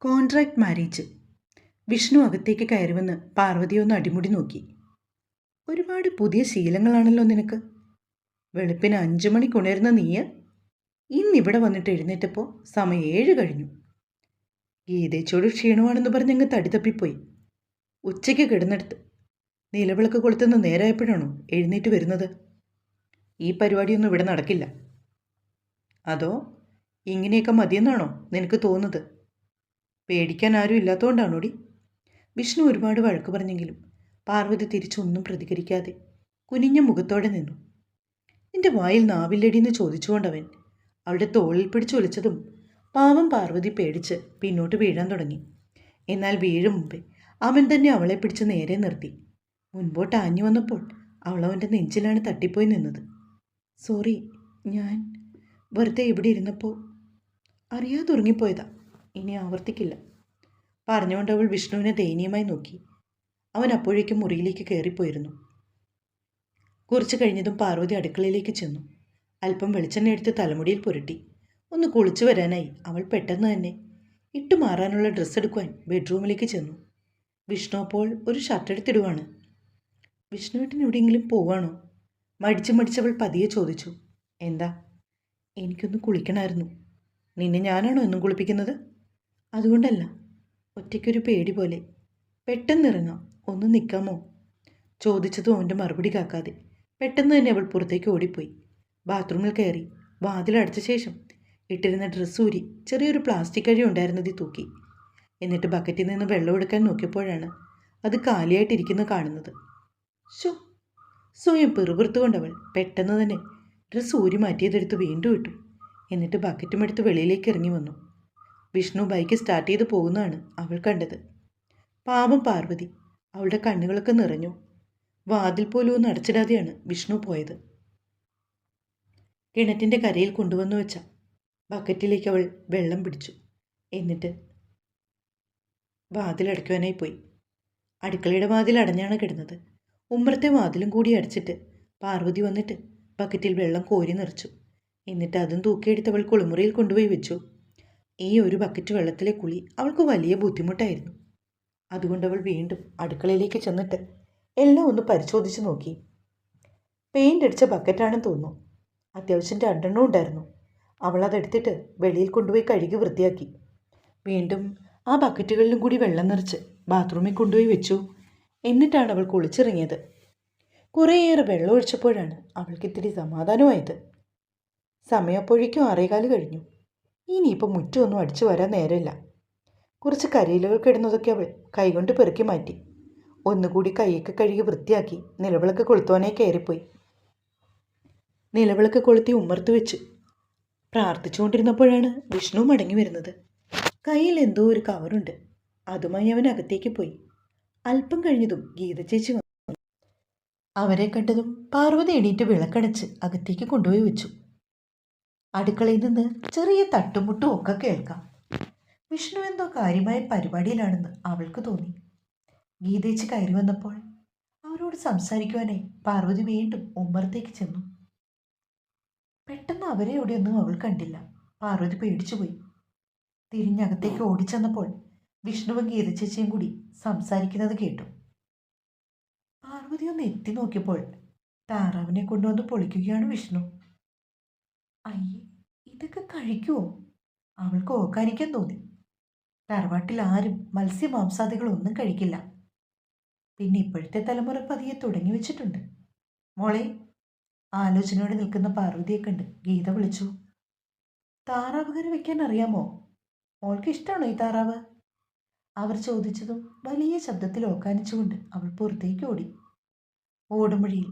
Contract marriage. Vishnu അകത്തേക്ക് കയറുമെന്ന് പാർവതി ഒന്ന് അടിമുടി നോക്കി. ഒരുപാട് പുതിയ ശീലങ്ങളാണല്ലോ നിനക്ക്. വെളുപ്പിന് അഞ്ചു മണിക്കുണരുന്ന നീ ഇന്നിവിടെ വന്നിട്ട് എഴുന്നേറ്റപ്പോൾ സമയം ഏഴ് കഴിഞ്ഞു. ഗീതച്ചോട് ക്ഷീണമാണെന്ന് പറഞ്ഞ് അങ്ങ് തടിതപ്പിപ്പോയി ഉച്ചയ്ക്ക് കിടന്നെടുത്ത്. നിലവിളക്ക് കൊളുത്തുന്ന നേരായപ്പോഴാണോ എഴുന്നേറ്റ് വരുന്നത്? ഈ പരിപാടിയൊന്നും ഇവിടെ നടക്കില്ല. അതോ ഇങ്ങനെയൊക്കെ മതിയെന്നാണോ നിനക്ക് തോന്നുന്നത്? പേടിക്കാൻ ആരും ഇല്ലാത്തതുകൊണ്ടാണോടി വിഷ്ണു ഒരുപാട് വഴക്ക് പറഞ്ഞെങ്കിലും പാർവതി തിരിച്ചൊന്നും പ്രതികരിക്കാതെ കുനിഞ്ഞ മുഖത്തോടെ നിന്നു. നിന്റെ വായിൽ നാവില്ലടിയെന്ന് ചോദിച്ചുകൊണ്ടവൻ അവളുടെ തോളിൽ പിടിച്ചു പിടിച്ചൊലിച്ചതും പാവം പാർവതി പേടിച്ച് പിന്നോട്ട് വീഴാൻ തുടങ്ങി. എന്നാൽ വീഴും മുമ്പേ അവൻ തന്നെ അവളെ പിടിച്ച് നേരെ നിർത്തി. മുൻപോട്ട് ആഞ്ഞു വന്നപ്പോൾ അവൾ അവന്റെ നെഞ്ചിലാണ് തട്ടിപ്പോയി നിന്നത്. സോറി ഞാൻ വെറുതെ ഇവിടെ ഇരുന്നപ്പോൾ അറിയാതെ ഉറങ്ങിപ്പോയതാ. ഇനി ആവർത്തിക്കില്ല. പറഞ്ഞുകൊണ്ട് അവൾ വിഷ്ണുവിനെ ദയനീയമായി നോക്കി. അവൻ അപ്പോഴേക്കും മുറിയിലേക്ക് കയറിപ്പോയിരുന്നു. കുറച്ച് കഴിഞ്ഞതും പാർവതി അടുക്കളയിലേക്ക് ചെന്നു. അല്പം വെളിച്ചെണ്ണ എടുത്ത് തലമുടിയിൽ പുരട്ടി. ഒന്ന് കുളിച്ചു വരാനായി. അവൾ പെട്ടെന്ന് തന്നെ ഇട്ടു മാറാനുള്ള ഡ്രസ്സ് എടുക്കുവാൻ ബെഡ്റൂമിലേക്ക് ചെന്നു. വിഷ്ണു അപ്പോൾ ഒരു ഷർട്ട് എടുത്തിടുവാണ്. വിഷ്ണുവേട്ടൻ എവിടെയെങ്കിലും പോവാണോ? മടിച്ച് മടിച്ചവൾ പതിയെ ചോദിച്ചു. എന്താ? എനിക്കൊന്ന് കുളിക്കണമായിരുന്നു നിന്നെ ഞാനാണോ എന്നും കുളിപ്പിക്കുന്നത്? അതുകൊണ്ടല്ല ഒറ്റയ്ക്കൊരു പേടി പോലെ. പെട്ടെന്നിറങ്ങാം ഒന്ന് നിൽക്കാമോ ചോദിച്ചതും അവന്റെ മറുപടി കാക്കാതെ. പെട്ടെന്ന് തന്നെ അവൾ പുറത്തേക്ക് ഓടിപ്പോയി. ബാത്റൂമിൽ കയറി വാതിലടച്ച ശേഷം ഇട്ടിരുന്ന ഡ്രസ്സ് ഊരി ചെറിയൊരു പ്ലാസ്റ്റിക് കഴി ഉണ്ടായിരുന്നതിൽ തൂക്കി. എന്നിട്ട് ബക്കറ്റിൽ നിന്ന് വെള്ളം എടുക്കാൻ നോക്കിയപ്പോഴാണ് അത് കാലിയായിട്ടിരിക്കുന്നത് കാണുന്നത്. ഷോ സ്വയം പെറുപിറുത്തുകൊണ്ടവൾ പെട്ടെന്ന് തന്നെ ഡ്രസ്സ് ഊരി മാറ്റിയതെടുത്ത് വീണ്ടും ഇട്ടു. എന്നിട്ട് ബക്കറ്റും എടുത്ത് വെളിയിലേക്ക് ഇറങ്ങി വന്നു. വിഷ്ണു ബൈക്ക് സ്റ്റാർട്ട് ചെയ്ത് പോകുന്നതാണ് അവൾ കണ്ടത്. പാപം പാർവതി അവളുടെ കണ്ണുകളൊക്കെ നിറഞ്ഞു. വാതിൽ പോലും ഒന്ന് അടച്ചിടാതെയാണ് വിഷ്ണു പോയത്. കിണറ്റിന്റെ കരയിൽ കൊണ്ടുവന്നു വെച്ച ബക്കറ്റിലേക്ക് അവൾ വെള്ളം പിടിച്ചു. എന്നിട്ട് വാതിലടയ്ക്കുവാനായി പോയി. അടുക്കളയുടെ വാതിൽ അടഞ്ഞാണ് കിടന്നത്. ഉമ്മറത്തെ വാതിലും കൂടി അടച്ചിട്ട് പാർവതി വന്നിട്ട് ബക്കറ്റിൽ വെള്ളം കോരി നിറച്ചു. എന്നിട്ട് അതും തൂക്കിയെടുത്ത് അവൾ കുളിമുറിയിൽ കൊണ്ടുപോയി വെച്ചു. ഈ ഒരു ബക്കറ്റ് വെള്ളത്തിലെ കുളി അവൾക്ക് വലിയ ബുദ്ധിമുട്ടായിരുന്നു. അതുകൊണ്ട് അവൾ വീണ്ടും അടുക്കളയിലേക്ക് ചെന്നിട്ട് എല്ലാം ഒന്ന് പരിശോധിച്ച് നോക്കി. പെയിന്റ് അടിച്ച ബക്കറ്റാണെന്ന് തോന്നുന്നു. അത്യാവശ്യം രണ്ടെണ്ണം ഉണ്ടായിരുന്നു. അവൾ അതെടുത്തിട്ട് വെളിയിൽ കൊണ്ടുപോയി കഴുകി വൃത്തിയാക്കി. വീണ്ടും ആ ബക്കറ്റുകളിലും കൂടി വെള്ളം നിറച്ച് ബാത്റൂമിൽ കൊണ്ടുപോയി വെച്ചു. എന്നിട്ടാണ് അവൾ കുളിച്ചിറങ്ങിയത്. കുറേയേറെ വെള്ളം ഒഴിച്ചപ്പോഴാണ് അവൾക്ക് ഇത്തിരി സമാധാനമായത്. സമയപ്പോഴേക്കും ആറേകാൽ കഴിഞ്ഞു. ഇനിയിപ്പോൾ മുറ്റമൊന്നും അടിച്ചു വരാൻ നേരമില്ല. കുറച്ച് കരിയിലകൾ കിടന്നതൊക്കെ അവൾ കൈകൊണ്ട് പെറുക്കി മാറ്റി. ഒന്നുകൂടി കൈയൊക്കെ കഴുകി വൃത്തിയാക്കി നിലവിളക്ക് കൊളുത്തുവാനേ കയറിപ്പോയി. നിലവിളക്ക് കൊളുത്തി ഉമ്മർത്ത് വെച്ച്. പ്രാർത്ഥിച്ചുകൊണ്ടിരുന്നപ്പോഴാണ് വിഷ്ണു മടങ്ങി വരുന്നത്. കയ്യിൽ എന്തോ ഒരു കവറുണ്ട്. അതുമായി അവൻ അകത്തേക്ക് പോയി. അല്പം കഴിഞ്ഞതും ഗീത ചേച്ചി വന്നു. അവരെ കണ്ടതും പാർവതി എണീറ്റ് വിളക്കടച്ച് അകത്തേക്ക് കൊണ്ടുപോയി വെച്ചു. അടുക്കളയിൽ നിന്ന് ചെറിയ തട്ടുമുട്ടും ഒക്കെ കേൾക്കാം. വിഷ്ണു എന്തോ കാര്യമായ പരിപാടിയിലാണെന്ന് അവൾക്ക് തോന്നി. ഗീതേച്ച് കയറി വന്നപ്പോൾ അവരോട് സംസാരിക്കുവാനായി പാർവതി വീണ്ടും ഉമ്മറത്തേക്ക് ചെന്നു. പെട്ടെന്ന് അവരെ എവിടെയൊന്നും അവൾ കണ്ടില്ല. പാർവതി പേടിച്ചുപോയി. തിരിഞ്ഞകത്തേക്ക് ഓടിച്ചെന്നപ്പോൾ വിഷ്ണുവും ഗീതച്ചേച്ചിയും കൂടി സംസാരിക്കുന്നത് കേട്ടു. പാർവതി ഒന്ന് എത്തി നോക്കിയപ്പോൾ താറാവിനെ കൊണ്ടുവന്ന് പൊളിക്കുകയാണ് വിഷ്ണു. അയ്യേ ഇതൊക്കെ കഴിക്കുമോ അവൾക്ക് ഓക്കാനിക്കാൻ തോന്നി. തറവാട്ടിൽ ആരും മത്സ്യമാംസാദികളൊന്നും കഴിക്കില്ല. പിന്നെ ഇപ്പോഴത്തെ തലമുറ പതിയെ തുടങ്ങി വെച്ചിട്ടുണ്ട്. മോളെ ആലോചനയോടെ നിൽക്കുന്ന പാർവതിയെ കണ്ട് ഗീത വിളിച്ചു. താറാവ് കറി വെക്കാൻ അറിയാമോ? മോൾക്ക് ഇഷ്ടമാണോ ഈ താറാവ്? അവർ ചോദിച്ചതും വലിയ ശബ്ദത്തിൽ ഓക്കാനിച്ചുകൊണ്ട് അവൾ പുറത്തേക്ക് ഓടി. ഓടുമൊഴിയിൽ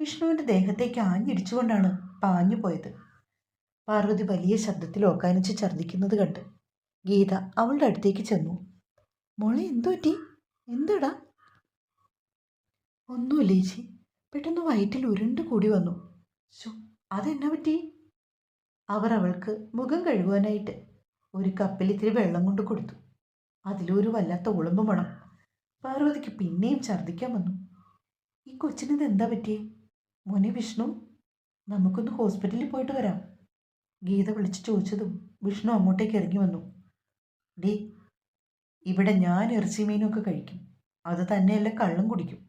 വിഷ്ണുവിന്റെ ദേഹത്തേക്ക് ആഞ്ഞിടിച്ചുകൊണ്ടാണ് പാഞ്ഞു പോയത് പാർവതി വലിയ ശബ്ദത്തിൽ ഓക്കാനിച്ച് ഛർദ്ദിക്കുന്നത് കണ്ട് ഗീത അവളുടെ അടുത്തേക്ക് ചെന്നു. മോളെ എന്തുപറ്റി എന്തടാ? ഒന്നുമില്ല ചേച്ചി. പെട്ടെന്ന് വയറ്റിൽ ഉരുണ്ട് കൂടി വന്നു. ശോ അതെന്നാ പറ്റി? അവർ അവൾക്ക് മുഖം കഴുകുവാനായിട്ട് ഒരു കപ്പിൽ ഇത്തിരി വെള്ളം കൊണ്ട് കൊടുത്തു. അതിലൊരു വല്ലാത്ത ഉളുമ്പ് മണം പാർവതിക്ക് പിന്നെയും ഛർദ്ദിക്കാൻ വന്നു. ഈ കൊച്ചിനിത് എന്താ പറ്റിയേ? മോനെ വിഷ്ണു നമുക്കൊന്ന് ഹോസ്പിറ്റലിൽ പോയിട്ട് വരാം. ഗീത വിളിച്ചു ചോദിച്ചതും വിഷ്ണു അങ്ങോട്ടേക്ക് ഇറങ്ങി വന്നു. ഡി ഇവിടെ ഞാൻ ഇറച്ചി മീനൊക്കെ കഴിക്കും. അത് തന്നെയല്ല കള്ളും കുടിക്കും.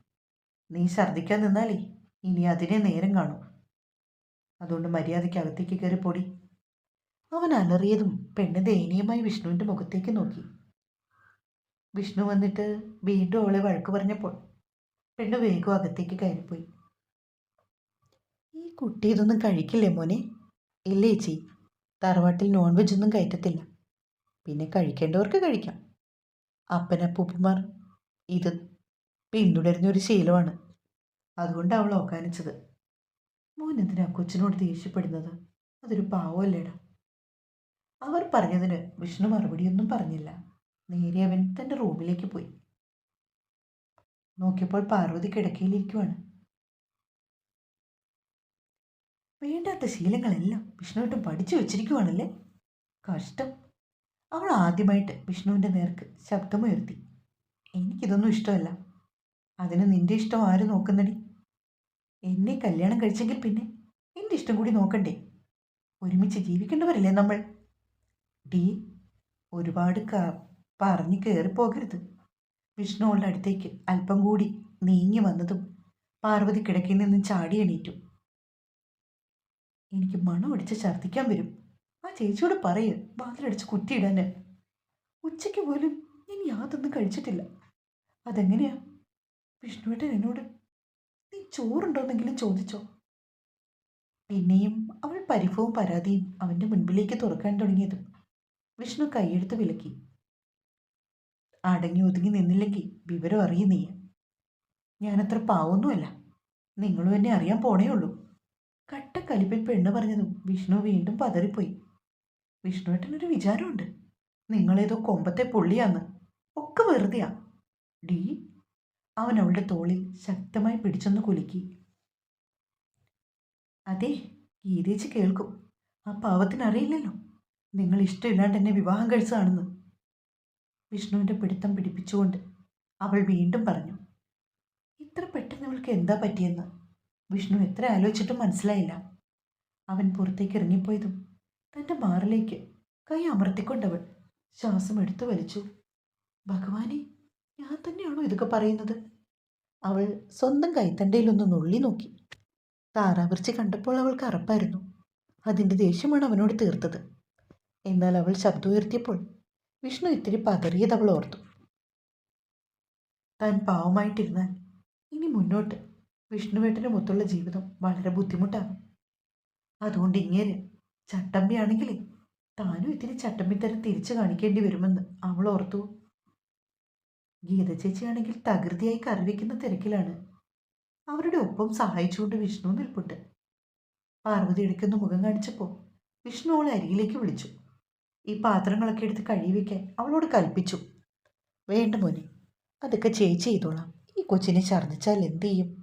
നീ ഛർദ്ദിക്കാൻ നിന്നാലേ ഇനി അതിനെ നേരം കാണൂ. അതുകൊണ്ട് മര്യാദയ്ക്ക് അകത്തേക്ക് കയറി പൊടി. അവൻ അലറിയതും പെണ്ണ് ദയനീയമായി വിഷ്ണുവിന്റെ മുഖത്തേക്ക് നോക്കി. വിഷ്ണു വന്നിട്ട് വീണ്ടും അവളെ വഴക്ക് പറഞ്ഞപ്പോൾ പെണ്ണ് വേഗം അകത്തേക്ക് കയറിപ്പോയി. ഈ കുട്ടി ഇതൊന്നും കഴിക്കില്ലേ മോനെ? ഇല്ലേ ചേച്ചി? തറവാട്ടിൽ നോൺ വെജ് ഒന്നും കയറ്റത്തില്ല. പിന്നെ കഴിക്കേണ്ടവർക്ക് കഴിക്കാം. അപ്പനപ്പൂപ്പന്മാർ ഇത് പിന്തുടരുന്ന ഒരു ശീലമാണ്. അതുകൊണ്ട് അവൾ ഓക്കാനിച്ചത് മോൻ എന്തിനാ കൊച്ചിനോട് ദേഷ്യപ്പെടുന്നത്? അതൊരു പാവമല്ലേടാ. അവർ പറഞ്ഞതിന് വിഷ്ണു മറുപടിയൊന്നും പറഞ്ഞില്ല. നേരെ അവൻ തന്റെ റൂമിലേക്ക് പോയി. നോക്കിയപ്പോൾ പാർവതി കിടക്കയിലിരിക്കുവാണ്. വേണ്ടാത്ത ശീലങ്ങളെല്ലാം വിഷ്ണുവിട്ട് പഠിച്ചു വെച്ചിരിക്കുവാണല്ലേ? കഷ്ടം. അവൾ ആദ്യമായിട്ട് വിഷ്ണുവിന്റെ നേർക്ക് ശബ്ദമുയർത്തി. എനിക്കിതൊന്നും ഇഷ്ടമല്ല. അതിന് നിന്റെ ഇഷ്ടം ആര് നോക്കുന്നടി? എന്നെ കല്യാണം കഴിച്ചെങ്കിൽ പിന്നെ എന്റെ ഇഷ്ടം കൂടി നോക്കണ്ടേ? ഒരുമിച്ച് ജീവിക്കേണ്ടവരല്ലേ നമ്മൾ? ഡി ഒരുപാട് പറഞ്ഞ് കയറിപ്പോകരുത് വിഷ്ണു അവളുടെ അടുത്തേക്ക് അല്പം കൂടി നീങ്ങി വന്നതും പാർവതി കിടക്കയിൽ നിന്നും ചാടി എണീറ്റു. എനിക്ക് മണം അടിച്ച് ഛർദ്ദിക്കാൻ വരും. ആ ചേച്ചിയോട് പറയ് വാതിലടിച്ച് കുറ്റിയിടാന്. ഉച്ചയ്ക്ക് പോലും ഞാൻ യാതൊന്നും കഴിച്ചിട്ടില്ല. അതെങ്ങനെയാ? വിഷ്ണുവേട്ടൻ എന്നോട് നീ ചോറുണ്ടോന്നെങ്കിലും ചോദിച്ചോ. പിന്നെയും അവൾ പരിഭവവും പരാതിയും അവന്റെ മുൻപിലേക്ക് തുറക്കാൻ തുടങ്ങിയതും വിഷ്ണു കൈയെടുത്ത് വിലക്കി. അടങ്ങി ഒതുങ്ങി നിന്നില്ലെങ്കിൽ വിവരം അറിയും നീ ഞാനത്ര പാവൊന്നുമല്ല. നിങ്ങളും എന്നെ അറിയാൻ പോണേ ഉള്ളൂ കട്ടക്കലിപ്പിൽ പെണ്ണ് പറഞ്ഞതും വിഷ്ണു വീണ്ടും പതറിപ്പോയി. വിഷ്ണുവേട്ടനൊരു വിചാരമുണ്ട്. നിങ്ങളേതോ കൊമ്പത്തെ പുള്ളിയാന്ന്. ഒക്കെ വെറുതെയാ. ഡി അവൻ അവളുടെ തോളിൽ ശക്തമായി പിടിച്ചൊന്ന് കുലുക്കി. അതെ ഗീതേച്ച് കേൾക്കും. ആ പാവത്തിന് അറിയില്ലല്ലോ. നിങ്ങൾ ഇഷ്ടമില്ലാണ്ട് എന്നെ വിവാഹം കഴിച്ചതാണെന്ന്. വിഷ്ണുവിന്റെ പിടുത്തം പിടിപ്പിച്ചുകൊണ്ട് അവൾ വീണ്ടും പറഞ്ഞു. ഇത്ര പെട്ടെന്ന് അവൾക്ക് എന്താ പറ്റിയെന്ന്? വിഷ്ണു എത്ര ആലോചിച്ചിട്ടും മനസ്സിലായില്ല. അവൻ പുറത്തേക്ക് ഇറങ്ങിപ്പോയതും തന്റെ മാറിലേക്ക് കൈ അമർത്തിക്കൊണ്ടവൾ ശ്വാസം എടുത്തു വലിച്ചു. ഭഗവാനെ ഞാൻ തന്നെയാണോ ഇതൊക്കെ പറയുന്നത്? അവൾ സ്വന്തം കൈത്തണ്ടയിലൊന്ന് നുള്ളി നോക്കി. താറാവിർച്ചി കണ്ടപ്പോൾ അവൾക്ക് അറപ്പായിരുന്നു. അതിന്റെ ദേഷ്യമാണ് അവനോട് തീർത്തത്. എന്നാൽ അവൾ ശബ്ദം ഉയർത്തിയപ്പോൾ വിഷ്ണു ഇത്തിരി പതറിയത് അവൾ ഓർത്തു. താൻ പാവമായിട്ടിരുന്നാൽ ഇനി മുന്നോട്ട് വിഷ്ണുവേട്ടന് മൊത്തമുള്ള ജീവിതം വളരെ ബുദ്ധിമുട്ടാണ്. അതുകൊണ്ട് ഇങ്ങേര് ചട്ടമ്പിയാണെങ്കിൽ താനും ഇത്തിരി ചട്ടമ്പിത്തരം തിരിച്ചു കാണിക്കേണ്ടി വരുമെന്ന് അവൾ ഓർത്തു. ഗീത ചേച്ചിയാണെങ്കിൽ തകൃതിയായി കറിവെക്കുന്ന തിരക്കിലാണ്. അവരുടെ ഒപ്പം സഹായിച്ചുകൊണ്ട് വിഷ്ണു നിൽപ്പുണ്ട്. പാർവതി എടുക്കുന്ന മുഖം കാണിച്ചപ്പോൾ വിഷ്ണു അവളെ അരികിലേക്ക് വിളിച്ചു. ഈ പാത്രങ്ങളൊക്കെ എടുത്ത് കഴിവെക്കാൻ അവളോട് കൽപ്പിച്ചു. വേണ്ട മോനെ അതൊക്കെ ചേച്ചി ചെയ്തോളാം. ഈ കൊച്ചിനെ ഛർദ്ദിച്ചാൽ എന്ത് ചെയ്യും?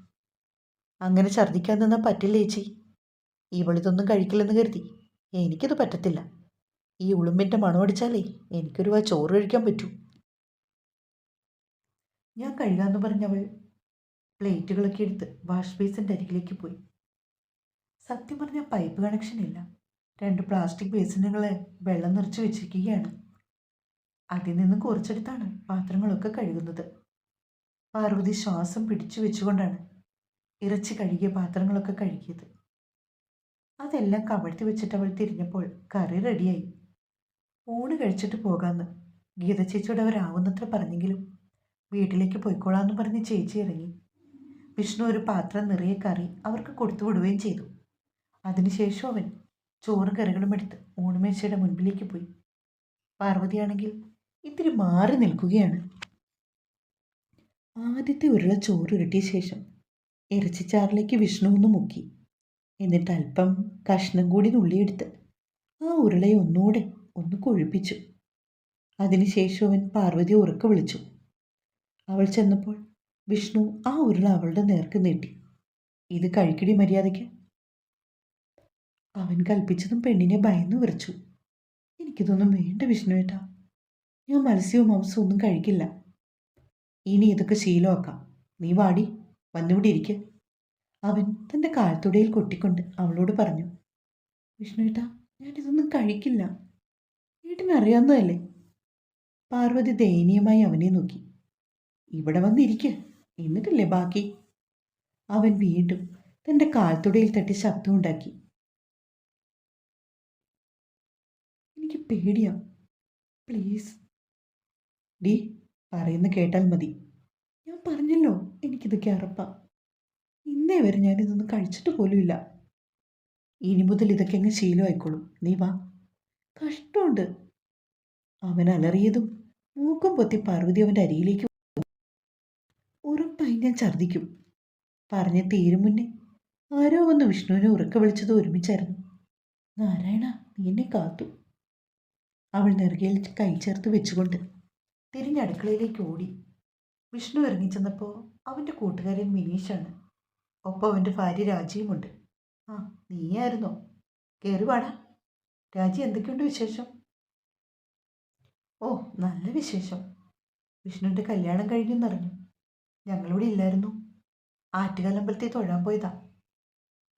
അങ്ങനെ ഛർദ്ദിക്കാൻ നിന്നാൽ പറ്റില്ല ചേച്ചി. ഇവളിതൊന്നും കഴിക്കില്ലെന്ന് കരുതി. എനിക്കത് പറ്റത്തില്ല. ഈ ഉളുമ്പിന്റെ മണമടിച്ചാലേ എനിക്കൊരു വാ ചോറ് കഴിക്കാൻ പറ്റൂ. ഞാൻ കഴുകാമെന്ന് പറഞ്ഞവൾ പ്ലേറ്റുകളൊക്കെ എടുത്ത് വാഷ് ബേസിന്റെ അരികിലേക്ക് പോയി. സത്യം പറഞ്ഞാൽ പൈപ്പ് കണക്ഷൻ ഇല്ല. രണ്ട് പ്ലാസ്റ്റിക് ബേസിനുകളെ വെള്ളം നിറച്ച് വെച്ചിരിക്കുകയാണ്. അതിൽ നിന്ന് കുറച്ചെടുത്താണ് പാത്രങ്ങളൊക്കെ കഴുകുന്നത്. പാർവതി ശ്വാസം പിടിച്ചു വെച്ചുകൊണ്ടാണ് ഇറച്ചി കഴുകിയ പാത്രങ്ങളൊക്കെ കഴുകിയത്. അതെല്ലാം കമഴ്ത്തി വെച്ചിട്ട് അവൾ തിരിഞ്ഞപ്പോൾ കറി റെഡിയായി. ഊണ് കഴിച്ചിട്ട് പോകാമെന്ന് ഗീത ചേച്ചിയോട് അവരാവുന്നത്ര പറഞ്ഞെങ്കിലും വീട്ടിലേക്ക് പോയിക്കോളാമെന്ന് പറഞ്ഞ് ചേച്ചി ഇറങ്ങി. വിഷ്ണു ഒരു പാത്രം നിറയെ കറി അവർക്ക് കൊടുത്തു വിടുകയും ചെയ്തു. അതിനുശേഷം അവൻ ചോറും കറികളും എടുത്ത് ഊണുമേശയുടെ മുൻപിലേക്ക് പോയി. പാർവതിയാണെങ്കിൽ ഇത്തിരി മാറി നിൽക്കുകയാണ്. ആദ്യത്തെ ഉരുള ചോറ് കിട്ടിയ ശേഷം ഇറച്ചിച്ചാറിലേക്ക് വിഷ്ണു ഒന്ന് മുക്കി. എന്നിട്ട് അല്പം കഷ്ണം കൂടി നുള്ളിയെടുത്ത് ആ ഉരുളയെ ഒന്നുകൂടെ ഒന്ന് കൊഴുപ്പിച്ചു. അതിനുശേഷം അവൻ പാർവതി ഉറക്ക വിളിച്ചു. അവൾ ചെന്നപ്പോൾ വിഷ്ണു ആ ഉരുള അവളുടെ നേർക്ക് നീട്ടി. ഇത് കഴിക്കടി മര്യാദയ്ക്ക്. അവൻ കൽപ്പിച്ചതും പെണ്ണിനെ ഭയന്ന് വിറച്ചു. എനിക്കിതൊന്നും വേണ്ട വിഷ്ണു ഏട്ടാ. ഞാൻ മത്സ്യവും മാംസവും ഒന്നും കഴിക്കില്ല ഇനി ഇതൊക്കെ ശീലമാക്കാം. നീ വാടി. വന്നിവിടെ ഇരിക്ക അവൻ തന്റെ കാൽത്തുടയിൽ കൊട്ടിക്കൊണ്ട് അവളോട് പറഞ്ഞു വിഷ്ണുട്ടാ ഞാൻ ഇതൊന്നും കഴിക്കില്ല. വീട്ടിനറിയാവുന്നതല്ലേ? പാർവതി ദയനീയമായി അവനെ നോക്കി. ഇവിടെ വന്നിരിക്ക എന്നിട്ടില്ലേ ബാക്കി? അവൻ വീണ്ടും തന്റെ കാൽത്തുടയിൽ തട്ടി ശബ്ദമുണ്ടാക്കി എനിക്ക് പേടിയാ. പ്ലീസ്. ഡി പറയുന്ന കേട്ടാൽ മതി. ഞാൻ പറഞ്ഞല്ലോ എനിക്കിതൊക്കെ അറപ്പാ ഇന്നേ വരെ ഞാൻ ഇതൊന്നും കഴിച്ചിട്ട് പോലുമില്ല ഇനി മുതൽ ഇതൊക്കെ അങ്ങ് ശീലമായിക്കോളും. നീ വാ. കഷ്ടമുണ്ട്. അവൻ അലറിയതും മൂക്കും പൊത്തി പാർവതി അവന്റെ അരിയിലേക്ക്. ഉറപ്പായി ഞാൻ ഛർദ്ദിക്കും. പറഞ്ഞ തീരും മുന്നേ ആരോ വന്ന് വിഷ്ണുവിനെ ഉറക്ക വിളിച്ചത് ഒരുമിച്ചായിരുന്നു. നാരായണ നീ എന്നെ കാത്തു. അവൾ നെറുകയിൽ കൈ ചേർത്ത് വെച്ചുകൊണ്ട് തിരിഞ്ഞ് അടുക്കളയിലേക്ക് ഓടി. വിഷ്ണു ഇറങ്ങിച്ചെന്നപ്പോൾ അവന്റെ കൂട്ടുകാരൻ മിനീഷാണ്. ഒപ്പം അവന്റെ ഭാര്യ രാജിയുമുണ്ട്. ആ നീയായിരുന്നോ? കയറി വാടാ. രാജി എന്തൊക്കെയുണ്ട് വിശേഷം? ഓ നല്ല വിശേഷം. വിഷ്ണുവിന്റെ കല്യാണം കഴിഞ്ഞെന്നറിഞ്ഞു. ഞങ്ങളിവിടെ ഇല്ലായിരുന്നു. ആറ്റുകാലമ്പലത്തിൽ തൊഴാൻ പോയതാ.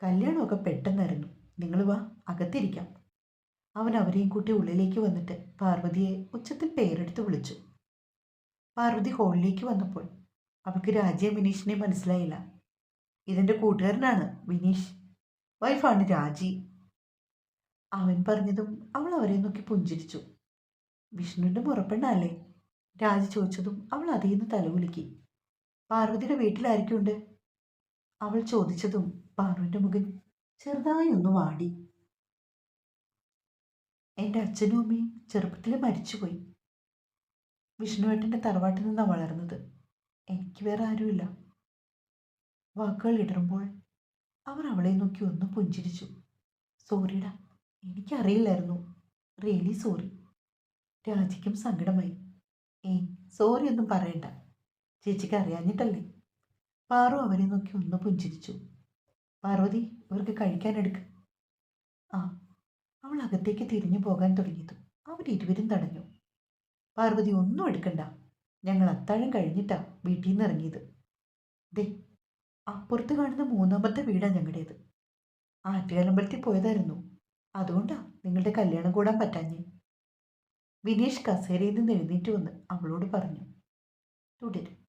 കല്യാണമൊക്കെ പെട്ടെന്നായിരുന്നു. നിങ്ങൾ വാ അകത്തിരിക്കാം. അവൻ അവരെയും കൂട്ടി ഉള്ളിലേക്ക് വന്നിട്ട് പാർവതിയെ ഉച്ചത്തിൽ പേരെടുത്ത് വിളിച്ചു. പാർവതി ഹോളിലേക്ക് വന്നപ്പോൾ അവൾക്ക് രാജയെ വിനീഷിനെ മനസ്സിലായില്ല. ഇതെന്റെ കൂട്ടുകാരനാണ് വിനീഷ്. വൈഫാണ് രാജി. അവൻ പറഞ്ഞതും അവൾ അവരെ നോക്കി പുഞ്ചിരിച്ചു. വിഷ്ണുവിന്റെ മുറപ്പെണ്ണല്ലേ? രാജി ചോദിച്ചതും അവൾ അതിൽ നിന്ന് തലകുലുക്കി പാർവതിയുടെ വീട്ടിലായിരിക്കുണ്ട്? അവൾ ചോദിച്ചതും പാർവതിന്റെ മുഖം ചെറുതായി ഒന്ന് വാടി. എന്റെ അച്ഛനും അമ്മയും ചെറുപ്പത്തിൽ മരിച്ചുപോയി. വിഷ്ണുവേട്ടന്റെ തറവാട്ടിൽ നിന്നാണ് വളർന്നത്. എനിക്ക് വേറെ ആരുമില്ല. വാക്കുകൾ ഇടറുമ്പോൾ അവർ അവളെ നോക്കി ഒന്ന് പുഞ്ചിരിച്ചു. സോറിടാ എനിക്കറിയില്ലായിരുന്നു. Really sorry. രാജിക്കും സങ്കടമായി. ഏ സോറി ഒന്നും പറയണ്ട. ചേച്ചിക്ക് അറിയാഞ്ഞിട്ടല്ലേ? പാറു അവരെ നോക്കി ഒന്ന് പുഞ്ചിരിച്ചു. പാർവതി ഇവർക്ക് കഴിക്കാനെടുക്ക ആ അവൾ അകത്തേക്ക് തിരിഞ്ഞു പോകാൻ തുടങ്ങിയതും. അവരിരുവരും തടഞ്ഞു. പാർവതി ഒന്നും എടുക്കണ്ട. ഞങ്ങൾ അത്താഴം കഴിഞ്ഞിട്ടാ വീട്ടിൽ നിന്ന് ഇറങ്ങിയത്. ദേ അപ്പുറത്ത് കാണുന്ന മൂന്നാമത്തെ വീടാണ് ഞങ്ങളുടേത്. ആറ്റുകാലമ്പലത്തിൽ പോയതായിരുന്നു. അതുകൊണ്ടാ നിങ്ങളുടെ കല്യാണം കൂടാൻ പറ്റാഞ്ഞേ. വിനീഷ് കസേരയിൽ നിന്ന് എഴുന്നേറ്റ് വന്ന് അവളോട് പറഞ്ഞു തുടരും.